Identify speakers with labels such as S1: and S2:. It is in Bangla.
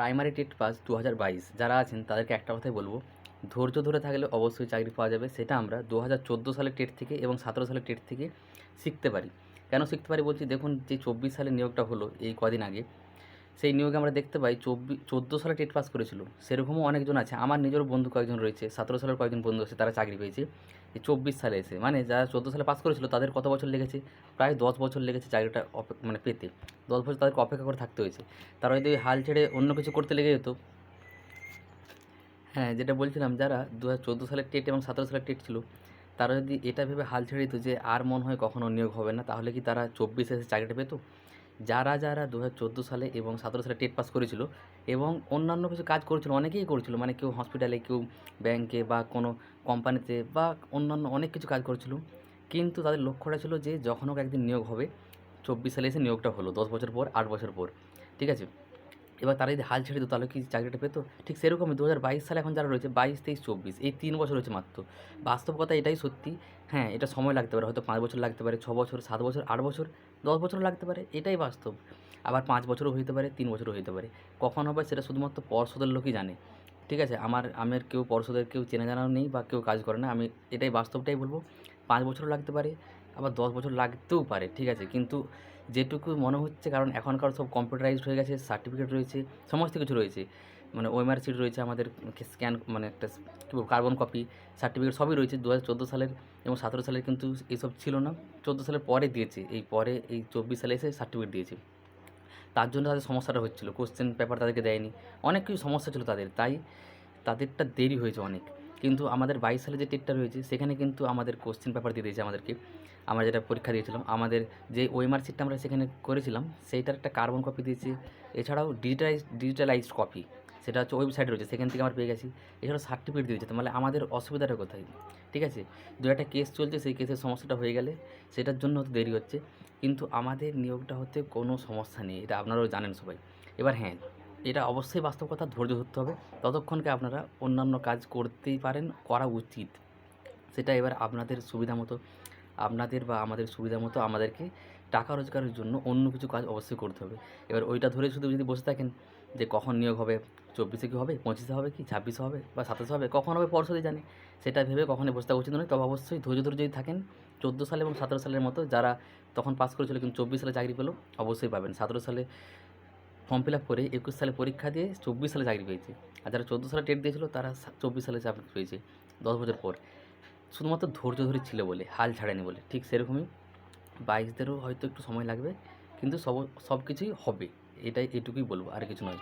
S1: প্রাইমারি টেট পাস দু হাজার বাইশ। যারা আছেন, তাদেরকে একটা কথাই বলব। ধৈর্য ধরে থাকলে অবশ্যই চাকরি পাওয়া যাবে। সেটা আমরা দু হাজার চোদ্দ সালের টেট থেকে এবং সতেরো সালের টেট থেকে শিখতে পারি। কেন শিখতে পারি বলছি? দেখুন, যে চব্বিশ সালে নিয়োগটা হলো এই কদিন আগে সেই নিয়োগে আমরা দেখতে পাই চব্বিশ চোদ্দ সালে টেট পাস করেছিল। সেরকমও অনেকজন আছে। আমার নিজের বন্ধু কয়েকজন রয়েছে, সতেরো সালের কয়েকজন বন্ধু আছে, তারা চাকরি পেয়েছে। এই চব্বিশ সালে এসে মানে যারা চোদ্দ সালে পাস করেছিল, তাদের কত বছর লেগেছে? প্রায় দশ বছর লেগেছে চাকরিটা মানে পেতে। দশ বছর তাদেরকে অপেক্ষা করে থাকতে হয়েছে। তারা যদি হাল ছেড়ে অন্য কিছু করতে লেগে যেত। হ্যাঁ যেটা বলছিলাম, যারা দু হাজার চোদ্দ সালের টেট এবং সতেরো সালের টেট ছিল, তারা যদি এটা ভেবে হাল ছেড়ে দিত যে আর মনে হয় কখনো নিয়োগ হবে না, তাহলে কি তারা চব্বিশে এসে চাকরিটা পেতো? যারা যারা দু হাজার চোদ্দ সালে এবং সতেরো সালে টেট পাস করেছিল এবং অন্যান্য কিছু কাজ করেছিল, অনেকেই করেছিল। মানে কেউ হসপিটালে কেউ ব্যাংকে বা কোনো কোম্পানিতে বা অন্যান্য অনেক কিছু কাজ করেছিল। কিন্তু তাদের লক্ষ্যটা ছিল যে যখন হোক একদিন নিয়োগ হবে, চব্বিশ সালে এসে নিয়োগটা হলো, দশ বছর পর, আট বছর পর। ঠিক আছে? এবার তারা যদি হাল ছেড়ে দিত, তাহলে কি চাকরিটা পেতো? ঠিক সেরকমই দু হাজার বাইশ সালে এখন যারা রয়েছে, বাইশ তেইশ চব্বিশ, এই তিন বছর হয়েছে মাত্র। বাস্তব কথা এটাই সত্যি। হ্যাঁ এটা সময় লাগতে পারে, হয়তো পাঁচ বছর লাগতে পারে, ছ বছর, সাত বছর, আট বছর, দশ বছরও লাগতে পারে, এটাই বাস্তব। আবার পাঁচ বছরও হইতে পারে, তিন বছরও হইতে পারে। কখন হবে সেটা শুধুমাত্র পর্ষদের লোকই জানে। ঠিক আছে, আমার আমার কেউ পর্ষদের কেউ চেনা জানাও নেই বা কেউ কাজ করে না, আমি এটাই বাস্তবটাই বলব। পাঁচ বছরও লাগতে পারে আবার দশ বছর লাগতেও পারে, ঠিক আছে? কিন্তু যেটুকু মনে হচ্ছে, কারণ এখনকার সব কম্পিউটারাইজড হয়ে গেছে সার্টিফিকেট রয়েছে, সমস্ত কিছু রয়েছে। মানে ওএমআর সিট রয়েছে আমাদের স্ক্যান মানে একটা কী বলব কার্বন কপি সার্টিফিকেট সবই রয়েছে দু হাজার চোদ্দ সালের এবং সতেরো সালের কিন্তু এইসব ছিল না। চোদ্দ সালের পরে দিয়েছে, এই পরে এই চব্বিশ সালে এসে সার্টিফিকেট দিয়েছে। তার জন্য তাদের সমস্যাটা হচ্ছিল কোশ্চেন পেপার তাদেরকে দেয়নি। অনেক কিছু সমস্যা ছিল তাদের, তাই তাদেরটা দেরি হয়েছে অনেক। কিন্তু আমাদের বাইশ সালে যে টেটটা রয়েছে, সেখানে কিন্তু আমাদের কোশ্চেন পেপার দিয়ে দিয়েছে আমাদেরকে। আমরা যেটা পরীক্ষা দিয়েছিলাম, আমাদের যে ওএমআর সিটটা আমরা সেখানে করেছিলাম, সেইটার একটা কার্বন কপি দিয়েছে। এছাড়াও ডিজিটালাইজ ডিজিটালাইজড কপি সেটা হচ্ছে ওয়েবসাইটে রয়েছে, সেখান থেকে আমরা পেয়ে গেছি। এছাড়াও সার্টিফিকেট দিয়েছে তাহলে আমাদের অসুবিধাটা কোথায়? ঠিক আছে? দু একটা কেস চলছে, সেই কেসের সমস্যাটা হয়ে গেলে সেটার জন্য হয়তো দেরি হচ্ছে। কিন্তু আমাদের নিয়োগটা হতে কোনো সমস্যা নেই, এটা আপনারাও জানেন সবাই। এবার হ্যাঁ এটা অবশ্যই বাস্তব কথা, ধৈর্য ধরতে হবে। ততক্ষণকে আপনারা অন্যান্য কাজ করতেই পারেন, করা উচিত। সেটা এবার আপনাদের সুবিধা মতো, আপনাদের বা আমাদের সুবিধা মতো আমাদেরকে টাকা রোজগারের জন্য অন্য কিছু কাজ অবশ্যই করতে হবে। এবার ওইটা ধরে শুধু যদি বসে থাকেন যে কখন নিয়োগ হবে, চব্বিশে কি হবে, পঁচিশে হবে কি, ছাব্বিশে হবে বা সাতাশে হবে, কখন হবে পরশুদি জানে। সেটা ভেবে কখনই বসে থাকা উচিত নয়। তবে অবশ্যই ধৈর্য ধরে যদি থাকেন, চোদ্দ সালে এবং সতেরো সালের মতো যারা তখন পাস করেছিল কিন্তু চব্বিশ সালে চাকরি পেল, অবশ্যই পাবেন। সতেরো সালে ফর্ম ফিল আপ করে একুশ সালে পরীক্ষা দিয়ে চব্বিশ সালে চাকরি পেয়েছে। আর যারা চোদ্দ সালে টেট দিয়েছিল, তারা চব্বিশ সালে চাকরি পেয়েছে দশ বছর পর। শুধুমাত্র ধৈর্য ধরে ছিল বলে, হাল ছাড়েনি বলে। ঠিক সেরকমই বাইশদেরও হয়তো একটু সময় লাগবে, কিন্তু সব সব কিছুই হবে। এটাই এটুকুই বলব, আর কিছু নয়।